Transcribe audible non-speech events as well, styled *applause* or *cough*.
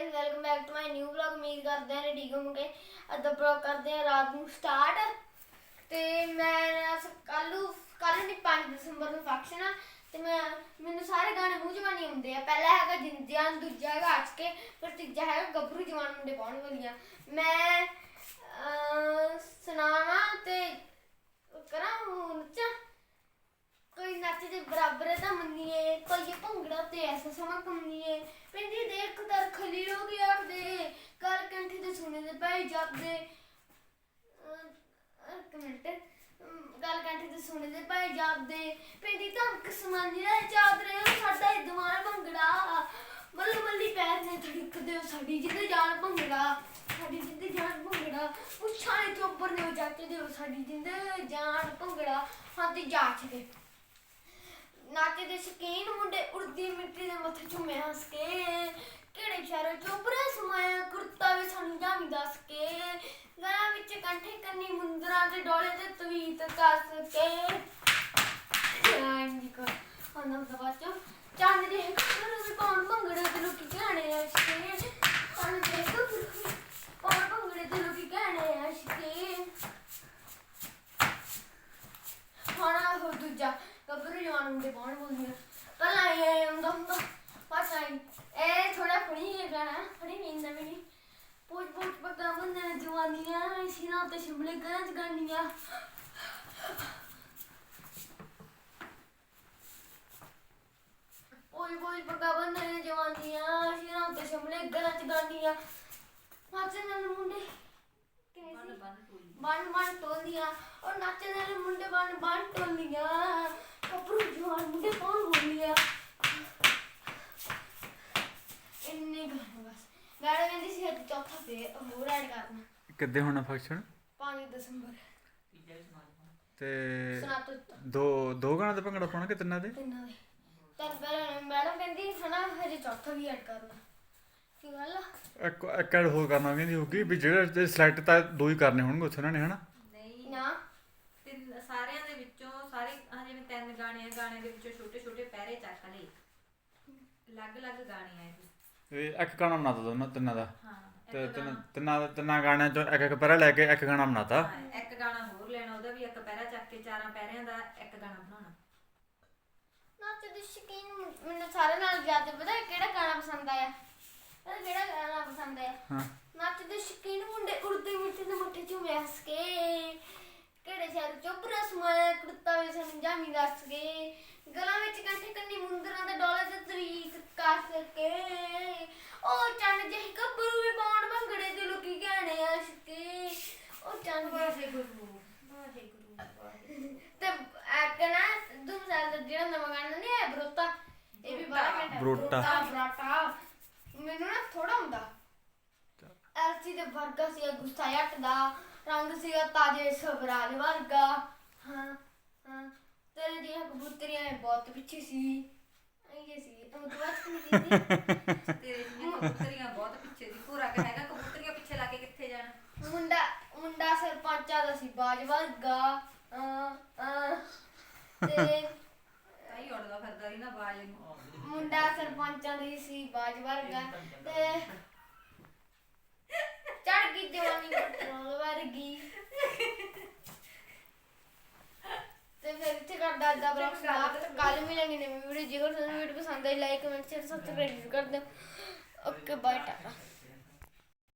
Guys welcome back to my new vlog ਉਮੀਦ ਕਰਦੇ ਹਾਂ ਠੀਕ ਹੋਵੋਗੇ। ਅੱਜ ਦਾ ਵਲੌਗ ਕਰਦੇ ਹਾਂ ਰਾਤ ਨੂੰ ਸਟਾਰਟ ਤੇ ਮੈਂ ਕੱਲ ਕੱਲ ਨਹੀਂ 5 ਦਸੰਬਰ ਨੂੰ ਫੰਕਸ਼ਨ ਆ। ਤੇ ਮੈਂ ਮੈਨੂੰ ਸਾਰੇ ਗਾਣੇ ਮੂੰਹ ਜਵਾਨੀ ਆਉਂਦੇ ਆ। ਪਹਿਲਾ ਹੈਗਾ ਜਿੰਦਿਆਨ ਦੂਜਾ ਹੈਗਾ ਅੱਜ ਕੇ। ਫਿਰ ਤੀਜਾ ਹੈਗਾ ਗੱਭਰੂ ਜਵਾਨ ਮੁੰਡੇ ਪਾਉਣ ਵਾਲੀਆਂ। ਮੈਂ ਅਹ, ਸੁਣਾਵਾਂ ਤੇ ਕਰਾਂ ਨੱਚਾਂ ਕੋਈ ਨੱਚ ਦੇ ਬਰਾਬਰ ਤਾਂ ਮੰਨੀਏ ਕੋਈ ਭੰਗੜਾ ਤੇ ਐਸਾ ਸਮਾਂ ਕੰਮੀਏ ਪਿੰਡੀ ਦੇਖ ਤਰ ਖਲੀ ਹੋ ਗਿਆ ਦੇ ਕਰ ਕੰਠੀ ਤੇ ਸੁਣੇ ਦੇ ਇੱਕ ਮਿੰਟ ਗੱਲ ਕੰਠੀ ਤੇ ਸੁਣੇ ਦੇ ਪੈ ਜਾਂਦੇ ਪਿੰਡੀ ਧਮਕ ਸਮਾਨੀ ਦਾ ਚਾਦਰੇ ਉਹ ਸਾਡਾ ਹੀ ਦਿਮਾਗ ਭੰਗੜਾ, ਮੱਲ ਮੱਲੀ ਪੈਰ ਨੇ ਧੜਕਦੇ ਉਹ ਸਾਡੀ ਜਿੱਦ ਜਾਨ ਭੰਗੜਾ, ਸਾਡੀ ਜਿੱਦ ਜਾਨ ਭੰਗੜਾ, ਪੁੱਛਾਂ ਨੇ ਚੋਪਰ ਨੇ ਜਾਤੇ ਦੇ ਉਹ ਸਾਡੀ ਜਿੱਦ ਜਾਨ ਭੰਗੜਾ ਹਾਂ ਤੇ ਜਾਚ ਦੇ ਨਾਕੇ ਦੇ ਸ਼ਕੀਨ ਮੁੰਡੇ ਉੜਦੀ ਮਿੱਟੀ ਦੇ ਮੱਥੇ ਝੁੰਮੇ ਹੱਸ ਕੇ ਦੱਸ ਕੇ, ਗਲਾਂ ਵਿੱਚ ਕੰਠੇ ਕੰਨੀ ਮੁੰਦਰਾਂ ਤੇ ਡੋਲੇ ਤੇ ਤਵੀਤ ਕੱਸ ਕੇ। ਹਾਂਜੀ ਕੋ ਉਹਨਾਂ ਦਾ ਬਾਚੋ ਚੰਦ ਦੇ ਘਰ ਵੀ ਪਾਉਣ ਭੰਗੜੇ ਤੇ ਲੋਕੀ ਕਹਿਣੇ ਅਸ਼ਕੇ ਚੰਦ ਦੇ ਘਰ ਵੀ ਭੰਗੜੇ ਤੇ ਲੋਕੀ ਕਹਿਣੇ ਅਸ਼ਕੇ ਖਾਣਾ ਹੋ ਦੂਜਾ, ਗੱਭਰੂ ਜਵਾਨ ਹੁੰਦੇ ਬਾਣ ਬੋਲਦੀਆਂ ਪਹਿਲਾਂ ਇਹ ਹੁੰਦਾ ਹੁੰਦਾ ਬਸ ਇਹ ਥੋੜਾ ਫਣੀ ਹੈ ਗਾਣਾ ਫਣੀ ਨਹੀਂ ਇੰਦਾ ਵੀ ਨਹੀਂ ਪੂਛ ਪੂਛ ਪੱਕਾ ਬੰਦੇ ਜਵਾਨੀਆਂ ਸਿਰਾਂ ਤੇ ਸ਼ਿਮਲੇ ਗਾਂ ਗਾਨੀਆਂ। ਪੂਛ ਪੂਛ ਪੱਕਾ ਬੰਦੇ ਜਵਾਨੀਆਂ ਸਿਰਾਂ ਤੇ ਸ਼ਿਮਲੇ ਗਾਂ ਗਾਨੀਆਂ। ਨਾਚਣ ਵਾਲੇ ਮੁੰਡੇ ਕਿਵੇਂ ਬਣ ਬਣ ਟੋਲੀਆਂ ਔਰ ਨਾਚਣ ਵਾਲੇ ਮੁੰਡੇ ਬਣ ਬਣ ਟੋਲੀਆਂ ਕਪਰੂ ਜਵਾਨ ਮੁੰਡੇ ਕੌਣ ਬੋਲੀਆਂ ਇੰਨੇ ਗਾਣੇ ਬਸ ਗਾਣੇ ਕਹਿੰਦੀ ਸੀ ਅੱਜ ਚੌਥਾ ਫੇ ਹੋਰ ਐਡ ਕਰਨਾ। ਕਿੱਦੇ ਹੋਣਾ ਫੰਕਸ਼ਨ 5 ਦਸੰਬਰ। ਤੇ ਦੋ ਦੋ ਗਾਣਾ ਤੇ ਭੰਗੜਾ ਪਾਉਣਾ ਕਿ ਤਿੰਨਾਂ ਦੇ? ਤਿੰਨਾਂ ਦੇ। ਤਾਂ ਪਹਿਲਾਂ ਮੈਡਮ ਕਹਿੰਦੀ ਹਨਾ ਹਜੇ ਚੌਥਾ ਵੀ ਐਡ ਕਰਨਾ। ਕੀ ਗੱਲ ਆ? ਇੱਕ ਇੱਕ ਐਡ ਹੋਰ ਕਰਨਾ ਕਹਿੰਦੀ ਹੋਊਗੀ ਵੀ ਜਿਹੜਾ ਤੇ ਸਿਲੈਕਟ ਤਾਂ ਦੋ ਹੀ ਕਰਨੇ ਹੋਣਗੇ ਉੱਥੇ ਉਹਨਾਂ ਨੇ ਹਨਾ? ਨਹੀਂ। ਨਾ। ਤਿੰਨ ਸਾਰਿਆਂ ਦੇ ਵਿੱਚੋਂ ਸਾਰੇ ਆਹ ਜਿਵੇਂ ਤਿੰਨ ਗਾਣੇ ਆ ਗਾਣੇ ਦੇ ਵਿੱਚੋਂ ਛੋਟੇ ਛੋਟੇ ਪੈਰੇ ਚੱਕ ਲਏ। ਅਲੱਗ-ਅਲੱਗ ਗਾਣੇ ਆ ਇਹ ਇਹ। ਇੱਕ ਗਾਣਾ ਬਣਾਤਾ ਦੋਨਾਂ ਤਿੰਨਾਂ ਦਾ। ਹਾਂ ਤੇ ਤਿੰਨ ਤਿੰਨਾਂ ਗਾਣਿਆਂ ਚੋਂ ਇੱਕ ਇੱਕ ਪੈਰਾ ਲੈ ਕੇ ਇੱਕ ਗਾਣਾ ਬਣਾਤਾ। ਇੱਕ ਗਾਣਾ ਹੋਰ ਲੈਣਾ ਉਹਦਾ ਵੀ ਇੱਕ ਪੈਰਾ ਚੱਕ ਕੇ ਚਾਰਾਂ ਪੈਰਿਆਂ ਦਾ ਇੱਕ ਗਾਣਾ ਬਣਾਉਣਾ। ਨਾਚ ਦੇ ਸ਼ਕੀਨ ਮੈਨੂੰ ਸਾਰੇ ਨਾਲ ਜ਼ਿਆਦਾ ਪਤਾ ਕਿਹੜਾ ਗਾਣਾ ਪਸੰਦ ਆਇਆ? ਕਿਹੜਾ ਗਾਣਾ ਪਸੰਦ ਆਇਆ? ਹਾਂ ਨੱਚ ਦੇ ਸ਼ਕੀਨ ਮੁੰਡੇ ਉੜਦੇ ਮਿੱਟੀ ਦੇ ਮੁੱਠੇ ਝੂਮੇ ਹੱਸ ਕੇ ਕਿਹੜੇ ਸ਼ਹਿਰ ਚੁੱਪ ਰਸਮਾਇਆ ਕੁੜਤਾ ਵੀ ਸਾਨੂੰ ਜਾਮੀ ਦੱਸ ਕੇ ਗਲਾਂ ਵਿੱਚ ਕੰਠੇ ਕੰਨੀ ਮੁੰਦਰਾਂ ਦੇ ਡੋਲੇ ਤੇ ਤਰੀਕ ਕੱਸ ਕੇ ਉਹ ਚੰਨ ਜਿਹੀ ਗੱਭਰੂ ਵੀ ਪਾਉਣ ਭੰਗੜੇ ਤੇ ਲੋਕੀ ਗਹਿਣੇ ਅਸ਼ਕੇ ਉਹ ਚੰਨ ਜਿਹੀ ਗੁਰੂ ਵਾਹਿਗੁਰੂ ਤੇ ਨਾ ਦੂਮ ਸਾਲ ਦਾ ਜਿਹੜਾ ਨਵਾਂ ਗਾਣਾ ਨਹੀਂ ਹੈ ਬਰੋਤਾ ਇਹ ਵੀ ਬੜਾ ਘੰਟਾ ਬਰੋਟਾ। ਬਰੋਟਾ ਮੈਨੂੰ ਨਾ ਥੋੜਾ ਹੁੰਦਾ। ਐਲਸੀ ਦੇ ਵਰਗਾ ਸੀ ਗੁੱਸਾ ਜੱਟ ਦਾ ਰੰਗ ਸੀਗਾ ਤਾਜੇ ਸਬਰਾਲ ਵਰਗਾ। ਹਾਂ ਹਾਂ। *laughs* ਕਬੂਤਰੀਆਂ ਨੇ ਬਹੁਤ ਪਿੱਛੇ ਸੀ। ਇਹ ਸੀ। ਉਹ ਤੋਂ ਬਾਅਦ ਕੀ ਕੀਤੀ। ਤੇਰੇ ਜਿਹੀਆਂ ਕਬੂਤਰੀਆਂ ਬਹੁਤ ਪਿੱਛੇ ਦੀ ਪੂਰਾ ਕਿ ਹੈਗਾ ਕਬੂਤਰੀਆਂ ਪਿੱਛੇ ਲਾ ਕੇ ਕਿੱਥੇ ਜਾਣਾ? ਮੁੰਡਾ ਮੁੰਡਾ ਸਰਪੰਚਾ ਦਾ ਸੀ ਬਾਜ ਵਰਗਾ। ਆ ਆ ਤੇ ਤਾਈ ਉੜਦਾ ਫਿਰਦਾ ਸੀ ਨਾ ਬਾਜ ਨੂੰ। ਮੁੰਡਾ ਸਰਪੰਚਾਂ ਦੀ ਸੀ ਬਾਜ ਵਰਗਾ। ਤੇ ਚੜ ਗਈ ਜਵਾਨੀ ਪੈਟਰੋਲ ਵਰਗੀ ਤੇ ਫਿਰ ਇੱਥੇ ਕਰਦਾ ਦਾ ਬਲੌਗ ਸਮਾਪਤ ਕੱਲ ਮਿਲਾਂਗੇ ਨਵੀਂ ਵੀਡੀਓ। ਜੇਕਰ ਤੁਹਾਨੂੰ ਵੀਡੀਓ ਪਸੰਦ ਆਈ ਲਾਈਕ ਕਮੈਂਟ ਸ਼ੇਅਰ ਸਬਸਕ੍ਰਾਈਬ ਕਰ ਦਿਓ। Okay bye Tata